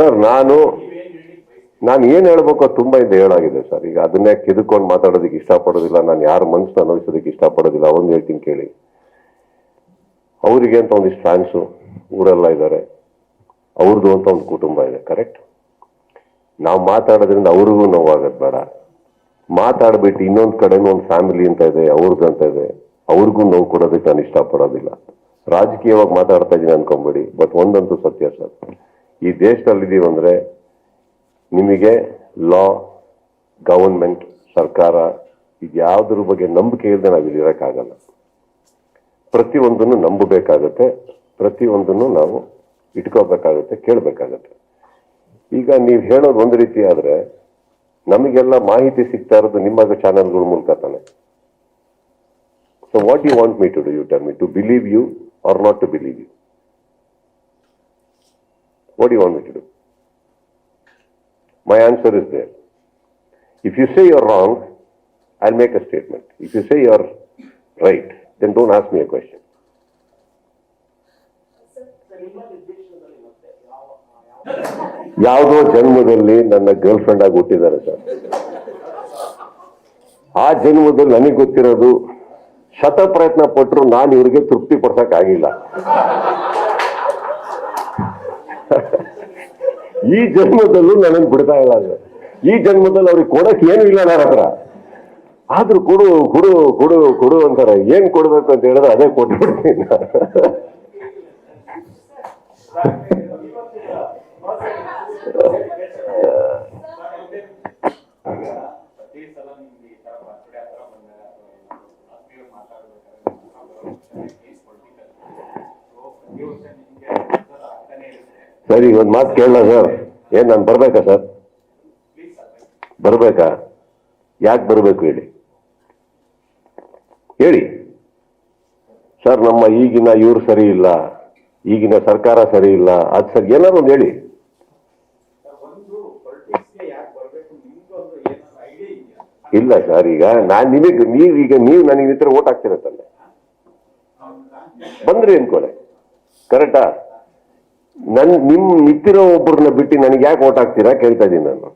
Sir, ನಾನು ನಾನು ಏನು ಹೇಳ್ಬೇಕು ತುಂಬಾ ಇದೆ ಹೇಳಾಗಿದೆ ಸರ್. ಈಗ ಅದನ್ನೇ ಕಿದ್ಕೊಂಡು ಮಾತಾಡೋದಕ್ಕೆ ಇಷ್ಟಪಡೋದಿಲ್ಲ. ನಾನು ಯಾರ ಮನಸ್ಸನ್ನ ನೋಯಿಸೋದಕ್ಕೆ ಇಷ್ಟಪಡೋದಿಲ್ಲ. ಒಂದು ಹೇಳ್ತೀನಿ ಕೇಳಿ. ಅವರಿಗೆ ಅಂತ ಒಂದಿಷ್ಟು ಫ್ಯಾನ್ಸು ಊರೆಲ್ಲ ಇದ್ದಾರೆ ಅವ್ರದ್ದು ಅಂತ ಒಂದು ಕುಟುಂಬ ಇದೆ ಕರೆಕ್ಟ್ ನಾವು ಮಾತಾಡೋದ್ರಿಂದ ಅವ್ರಿಗೂ ನೋವಾಗೋದು ಬೇಡ. ಮಾತಾಡ್ಬಿಟ್ಟು ಇನ್ನೊಂದು ಕಡೆನೂ ಒಂದು ಫ್ಯಾಮಿಲಿ ಅಂತ ಇದೆ ಅವ್ರದ್ದು ಅಂತ ಇದೆ, ಅವ್ರಿಗೂ ನೋವು ಕೊಡೋದಕ್ಕೆ ನಾನು ಇಷ್ಟಪಡೋದಿಲ್ಲ. ರಾಜಕೀಯವಾಗಿ ಮಾತಾಡ್ತಾ ಇದ್ದೀನಿ ಅನ್ಕೊಂಬೇಡಿ ಬಟ್ ಒಂದಂತೂ ಸತ್ಯ ಸರ್. ಈ ದೇಶದಲ್ಲಿ ಇದೀವಿ ಅಂದ್ರೆ ನಿಮಗೆ ಲಾ ಗವರ್ಮೆಂಟ್ ಸರ್ಕಾರ ಇದು ಯಾವುದ್ರ ಬಗ್ಗೆ ನಂಬಿಕೆ ಇಲ್ಲದೆ ನಾವು ಇಲ್ಲಿ ಇರೋಕ್ಕಾಗಲ್ಲ. ಪ್ರತಿಯೊಂದನ್ನು ನಂಬಬೇಕಾಗತ್ತೆ, ಪ್ರತಿಯೊಂದನ್ನು ನಾವು ಇಟ್ಕೋಬೇಕಾಗತ್ತೆ, ಕೇಳಬೇಕಾಗತ್ತೆ. ಈಗ ನೀವು ಹೇಳೋದು ಒಂದು ರೀತಿ ಆದರೆ ನಮಗೆಲ್ಲ ಮಾಹಿತಿ ಸಿಗ್ತಾ ಇರೋದು ನಿಮ್ಮ ಚಾನೆಲ್ಗಳ ಮೂಲಕ ತಾನೆ. So what you want me to do you ಟರ್ me to believe you are not to believe you what do you want me to do? My answer is there. If you say you're wrong, I'll make a statement. If you say you're right, then don't ask me a question. ಯಾವುದೋ ಜನ್ಮದಲ್ಲಿ ನನ್ನ girl friend ಆಗಿ ಹುಟ್ಟಿದ್ದಾರೆ sir ಆ ಜನ್ಮದಲ್ಲಿ ನನಗೆ ಗೊತ್ತಿರೋದು ಶತ ಪ್ರಯತ್ನ ಪಟ್ಟರು ನಾನು ಇವರಿಗೆ ತೃಪ್ತಿ ಪಡ್ಸಕ್ ಈ ಜನ್ಮದಲ್ಲೂ ನನಗೆ ಬಿಡ್ತಾ ಇಲ್ಲ ಅದು. ಈ ಜನ್ಮದಲ್ಲಿ ಅವ್ರಿಗೆ ಕೊಡಕ್ ಏನು ಇಲ್ಲ ನನ್ನ ಹತ್ರ. ಆದ್ರೂ ಕೊಡು ಕೊಡು ಕೊಡು ಕೊಡು ಅಂತಾರೆ. ಏನ್ ಕೊಡ್ಬೇಕು ಅಂತ ಹೇಳಿದ್ರೆ ಅದೇ ಕೊಟ್ಬಿಡ್ತೀನಿ. ಸರಿ, ಒಂದು ಮಾತು ಕೇಳಲ್ಲ ಸರ್. ಏನ್, ನಾನು ಬರ್ಬೇಕಾ ಸರ್? ಬರಬೇಕಾ? ಯಾಕೆ ಬರಬೇಕು ಹೇಳಿ? ಹೇಳಿ. ಸರ್, ನಮ್ಮ ಈಗಿನ ಇವ್ರು ಸರಿ ಇಲ್ಲ. ಈಗಿನ ಸರ್ಕಾರ ಸರಿ ಇಲ್ಲ. ಅದು ಸರ್ ಏನಾರು ಒಂದು ಹೇಳಿ. ಇಲ್ಲ ಸರ್, ಈಗ ನಾನ್ ನಿಮಗೆ, ನೀವು ಈಗ ನೀವು ನನಗೆ ವೋಟ್ ಓಟ್ ಹಾಕ್ತಿರತ್ತಲ್ಲ ಬಂದ್ರಿ ಅನ್ಕೊಳ್ಳಿ ಕರೆಕ್ಟಾ ನನ್ ನಿಮ್ ನಿಂತಿರೋ ಒಬ್ಬರನ್ನ ಬಿಟ್ಟು ನನಗೆ ಯಾಕೆ ಓಟ್ ಹಾಕ್ತೀರಾ? ಕೇಳ್ತಾ ಇದ್ದೀನಿ ನಾನು.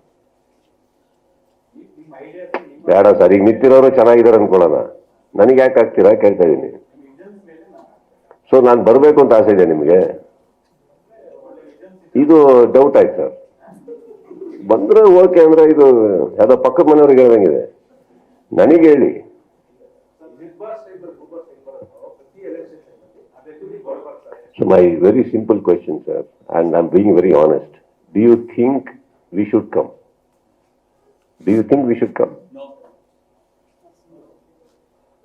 ಬೇಡ ಸರ್, ಈಗ ನಿಂತಿರೋರು ಚೆನ್ನಾಗಿದ್ದಾರೆ ಅನ್ಕೊಳ್ಳೋಣ. ನನಗೆ ಯಾಕೆ ಹಾಕ್ತೀರಾ? ಕೇಳ್ತಾ ಇದ್ದೀನಿ. ಸೊ ನಾನು ಬರಬೇಕು ಅಂತ ಆಸೆ ಇದೆ ನಿಮಗೆ. ಇದು ಡೌಟ್ ಆಯ್ತು ಸರ್. ಬಂದ್ರೆ ಓಕೆ ಅಂದ್ರೆ ಇದು, ಯಾವುದೋ ಪಕ್ಕದ ಮನೆಯವ್ರಿಗೆ ಹೇಳ್ದಂಗಿದೆ. ನನಗೆ ಹೇಳಿ. ಬರ್ತಾರೆ my very simple simple sir, sir I'm being very honest. Do you think we should we Do come think you think we should come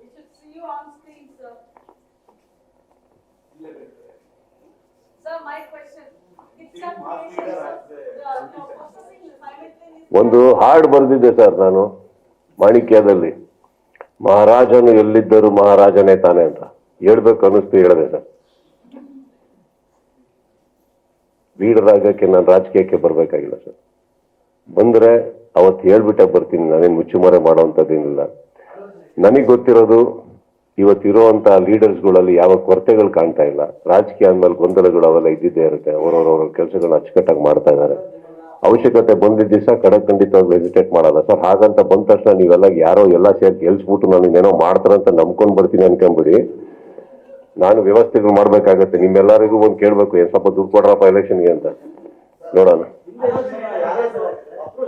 We should see you on screen, sir. Sir, my question. It's a mass question, sir. The- the processing simultaneously- ಒಂದು ಹಾಡು ಬರೆದಿದ್ದೆ sir ನಾನು ಮಾಣಿಕ್ಯದಲ್ಲಿ ಮಹಾರಾಜನು ಎಲ್ಲಿದ್ದರೂ ಮಹಾರಾಜನೇ ತಾನೆ ಅಂತ ಹೇಳ್ಬೇಕು ಅನ್ನಿಸ್ತು ಹೇಳಿದೆ sir leader ಆಗಕ್ಕೆ ನಾನು ರಾಜಕೀಯಕ್ಕೆ ಬರಬೇಕಾಗಿಲ್ಲ, ಸರ್. ಬಂದ್ರೆ ಅವತ್ತು ಹೇಳ್ಬಿಟ್ಟೆ ಬರ್ತೀನಿ, ನಾನೇನು ಮುಚ್ಚುಮರೆ ಮಾಡೋವಂಥದ್ದೇನಿಲ್ಲ ನನಗೆ ಗೊತ್ತಿರೋದು ಇವತ್ತಿರುವಂತ ಲೀಡರ್ಸ್ಗಳಲ್ಲಿ ಯಾವ ಕೊರತೆಗಳು ಕಾಣ್ತಾ ಇಲ್ಲ. ರಾಜಕೀಯ ಅಂದ್ಮೇಲೆ ಗೊಂದಲಗಳು ಅವೆಲ್ಲ ಇದ್ದಿದ್ದೇ ಇರುತ್ತೆ. ಅವರವರವ್ರ ಕೆಲಸಗಳನ್ನ ಅಚ್ಚುಕಟ್ಟಾಗಿ ಮಾಡ್ತಾ ಇದ್ದಾರೆ ಅವಶ್ಯಕತೆ ಬಂದಿದ್ದ ದಿವಸ ಖಂಡಿತವಾಗಿ ವೆಜಿಟೇಟ್ ಮಾಡಲ್ಲ. ಸರ್, ಹಾಗಂತ ಬಂದ ತಕ್ಷಣ ನೀವೆಲ್ಲ ಯಾರೋ ಎಲ್ಲ ಸೇರಿ ಗೆಲ್ಸ್ಬಿಟ್ಟು ನಾನು ಏನೋ ಮಾಡ್ತಾರಂತ ನಂಬ್ಕೊಂಡು ಬರ್ತೀನಿ ಅನ್ಕೊಂಬಿಡಿ. ನಾನು ವ್ಯವಸ್ಥೆಗಳು ಮಾಡ್ಬೇಕಾಗತ್ತೆ. ನಿಮ್ಮೆಲ್ಲರಿಗೂ ಒಂದು ಕೇಳ್ಬೇಕು ಏನ್ ಸ್ವಲ್ಪ ದುಡ್ಡು ಕೊಡ್ರಪ್ಪ ಎಲೆಕ್ಷನ್ಗೆ ಅಂತ. ನೋಡೋಣ.